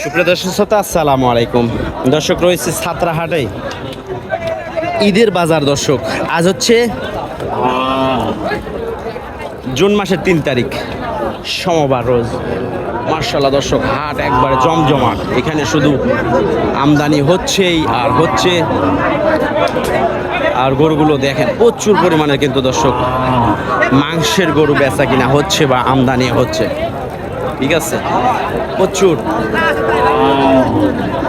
সুপ্রিয় দর্শক শ্রোতা, আসসালামু আলাইকুম। দর্শক, রয়েছে ছাত্রাহাটে ঈদের বাজার, দর্শক। আজ হচ্ছে জুন মাসের তিন তারিখ, সোমবার রোজ। মার্শাল্লাহ দর্শক, হাট একবারে জমজমাট। এখানে শুধু আমদানি হচ্ছেই আর হচ্ছে, আর গরুগুলো দেখেন, প্রচুর পরিমাণে কিন্তু দর্শক, মাংসের গরু বেচা কিনা হচ্ছে বা আমদানি হচ্ছে। ঠিক আছে? প্রচুর।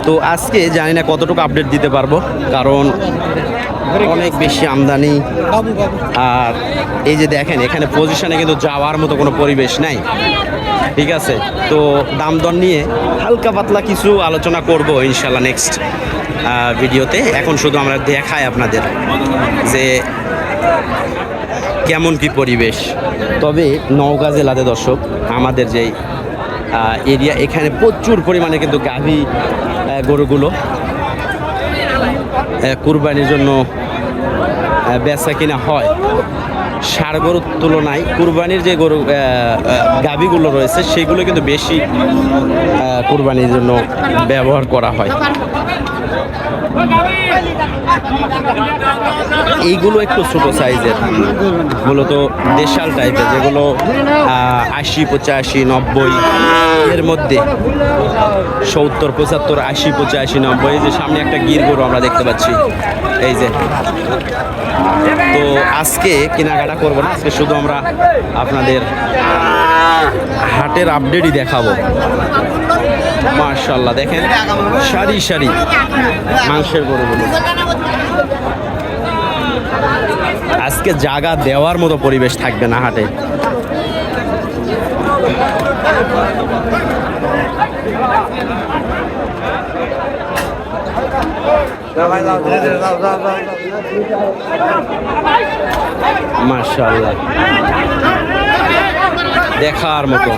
তো আজকে জানি না কতটুকু আপডেট দিতে পারব, কারণ অনেক বেশি আমদানি। আর এই যে দেখেন, এখানে পজিশনে কিন্তু যাওয়ার মতো কোনো পরিবেশ নাই। ঠিক আছে? তো দাম দর নিয়ে হালকা পাতলা কিছু আলোচনা করব ইনশাল্লাহ নেক্সট ভিডিওতে এখন শুধু আমরা দেখাই আপনাদের যে কেমন কি পরিবেশ? তবে নওগাঁ জেলাতে দর্শক, আমাদের যেই এরিয়া এখানে প্রচুর পরিমাণে কিন্তু গাভী গরুগুলো কুরবানির জন্য বেচা কিনা হয়। ষাড় গরুর তুলনায় কুরবানির যে গরু গাভীগুলো রয়েছে, সেগুলো কিন্তু বেশি কুরবানির জন্য ব্যবহার করা হয়। এইগুলো একটু ছোট সাইজের, মূলত দেশাল টাইপের, যেগুলো আশি, পঁচাশি, নব্বই, এর মধ্যে। সত্তর, পঁচাত্তর, আশি, পঁচাশি, নব্বই যে সামনে একটা গির গরু আমরা দেখতে পাচ্ছি। এই যে। তো আজকে কেনাকাটা করব না, আজকে শুধু আমরা আপনাদের হাটের আপডেটই দেখাবো। মার্শাল্লাহ দেখেন, সারি সারি মাংসের গরুগুলো। আজকে জায়গা দেওয়ার মতো পরিবেশ থাকবে না হাটে। মার্শাল্লাহ দেখার মতো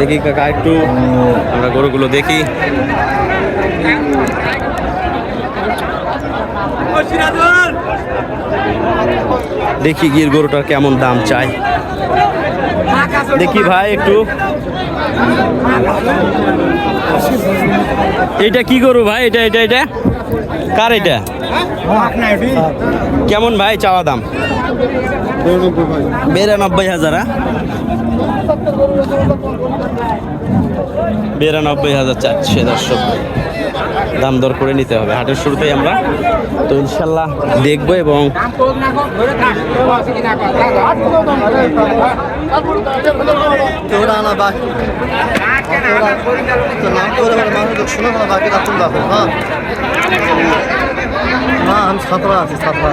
দেখি, কাকা, একটু। আমরা গরুগুলো দেখি। দেখি গির গরুটার কেমন দাম চাই দেখি ভাই, একটু। এটা কি গরু ভাই? এটা এটা এটা? কার এটা? কেমন ভাই চাওয়া দাম? বিরানব্বই হাজার হ্যাঁ? বিরানব্বই হাজার চাচ্ছে দর্শক। দাম দর করে নিতে হবে। হাটের শুরুতেই আমরা তো ইনশাল্লাহ দেখব এবং হ্যাঁ? না, আমি ছাত্রা আছি, ছাত্রা।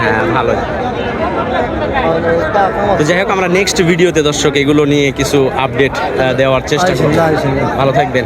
হ্যাঁ ভালো। তো যাই হোক আমরা নেক্সট ভিডিওতে দর্শক এগুলো নিয়ে কিছু আপডেট দেওয়ার চেষ্টা করব। ভালো থাকবেন।